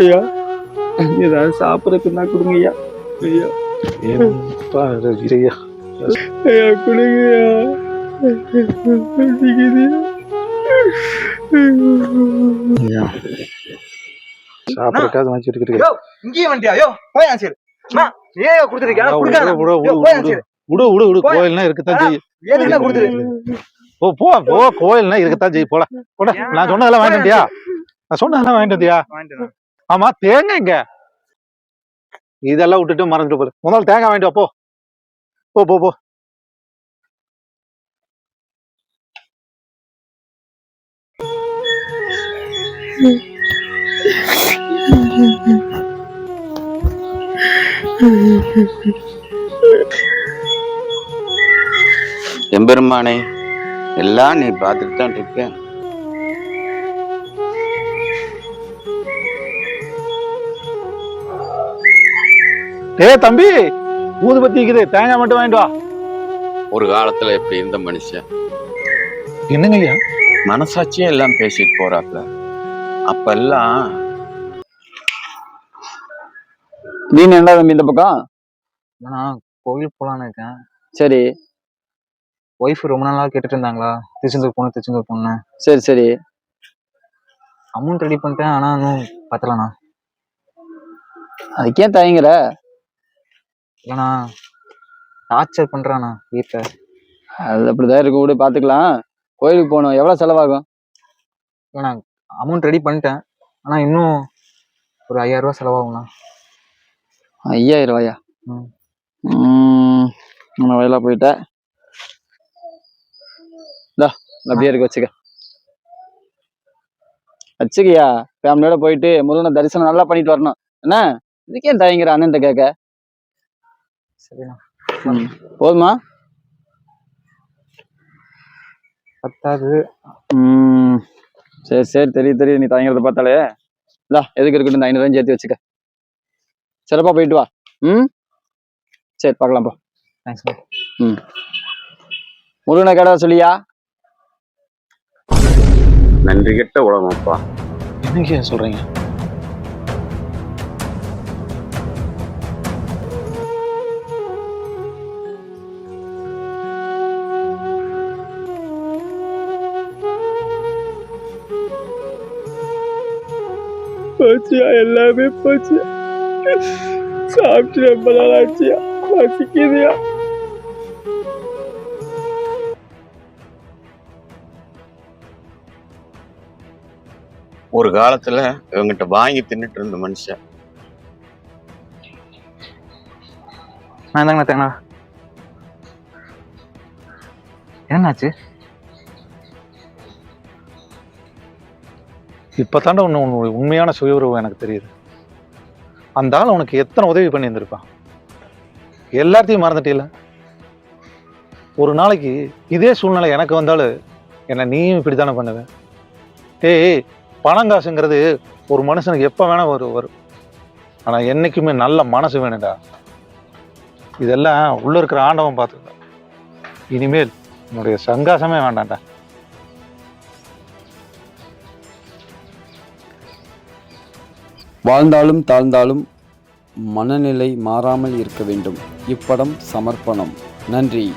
ஐயா ஏதாவது சாப்பிட்றதுக்குன்னா கொடுங்க ஐயா. ஐயா. ஐயா கொடுங்கய்யா. ஐயா. சாப்பிட்றக்காவது வாங்கி வச்சுட்டு யோ இங்கேயே போய் சரி ஏன் கொடுக்காத. விடு விடு விடு. கோயில்னா இருக்கத்தான் செய்யும். கொடுத்துரு? ஓ போ போ கோயில்னா இருக்கத்தான் செய்யும். போட போட. நான் சொன்னதெல்லாம் வாங்கிட்டு வந்தியா நான் சொன்னதெல்லாம் வாங்கிட்டு வந்தியா? ஆமா தேங்காய் எங்க? இதெல்லாம் விட்டுட்டு மறந்துட்டு போற முதல்ல தேங்காய் வாங்கிட்டு வா, போ. போ போ எம்பெருமானே எல்லாம் நீ பார்த்துட்டு தான் இருக்க. டேய் தம்பி ஊதுபத்தி இருக்குது. தேங்காய் மட்டும் வாங்கிட்டு வா. ஒரு காலத்துல எப்படி இருந்த மனுஷன்? என்னங்க ஐயா? மனசாட்சியே எல்லாம் பேசிட்டு போறாப்ல. அப்பெல்லாம் நீ என்ன தம்பி இந்த பக்கம்? நான் கோவில் போலான்னு இருக்கேன். சரி. ஒய்ஃப் ரொம்ப நாளா கேட்டுட்டு இருந்தாங்களா? திருச்செந்தூர் போகணும் திருச்செந்தூர் போகணும் சரி சரி. அமௌண்ட் ரெடி பண்ணிட்டேன் ஆனா இன்னும் பத்தலண்ணா. அதுக்கே தயங்குற? இல்லைண்ணா டார்ச்சர் பண்றாண்ணா வீட்டில் அது அப்படிதான் இருக்கும் விடு பாத்துக்கலாம். கோயிலுக்கு போகணும். எவ்வளவு செலவாகும்? இல்லைண்ணா அமௌண்ட் ரெடி பண்ணிட்டேன். ஆனா இன்னும் ஒரு ஐயாயிரம் ரூபாய் செலவாகும்ண்ணா. ஐயாயிரம் ரூபாயா? ம். நம்ம வயலா போயிட்ட. இந்தா இந்த அப்படியே இருக்கு வச்சுக்க. வச்சுக்கியா? ஃபேமிலியோட போயிட்டு முருகனை தரிசனம் நல்லா பண்ணிட்டு வரணும். என்ன? இதுக்கே தயங்குற அண்ணன்ட்ட கேட்க? சரிண்ணா. ம். போதுமா? பத்தாது. ம். சரி சரி தெரியும் தெரியும் நீ தயங்குறத பார்த்தாலே. இந்தா எதுக்கு இருக்கட்டும் இந்த ஐநூறு சேர்த்து வச்சுக்க. சிறப்பா போயிட்டு வா. ம்? சரி பார்க்கலாம் போ. தேங்க்ஸ்ண்ணா முருகனை கடை சொல்லியா? நன்றி கெட்ட உலகம்ப்பா என்னங்க ஐயா போச்சியா எல்லாமே போச்சு சாப்பிட்டு ரொம்ப நாள் ஆச்சியா பசிக்குதுயா. ஒரு காலத்துல இவங்கிட்ட வாங்கி தின்னுட்டு இருந்த மனுஷன். நான் தாங்கண்ணா தேங்கண்ணா என்னாச்சு? இப்பதாண்டா உன்னை உன்னுடைய உண்மையான சுய உறவு எனக்கு தெரியுது. அந்த ஆள் உனக்கு எத்தனை உதவி பண்ணியிருந்திருப்பான்? எல்லாத்தையும் மறந்துட்டீல ஒரு நாளைக்கு இதே சூழ்நிலை எனக்கு வந்தாலும் என்னை நீயும் இப்படி தானே பண்ணுவேன் டேய் பணம் காசுங்கிறது ஒரு மனுஷனுக்கு எப்போ வேணால் வரும் வரும் ஆனால் என்னைக்குமே நல்ல மனசு வேணும்டா. இதெல்லாம் உள்ளே இருக்கிற ஆண்டவன் பார்த்துக்கல இனிமேல் உன்னுடைய சங்காசமே வேண்டாம்டா. வாழ்ந்தாலும் தாழ்ந்தாலும் மனநிலை மாறாமல் இருக்க வேண்டும். இப்படம் சமர்ப்பணம். நன்றி.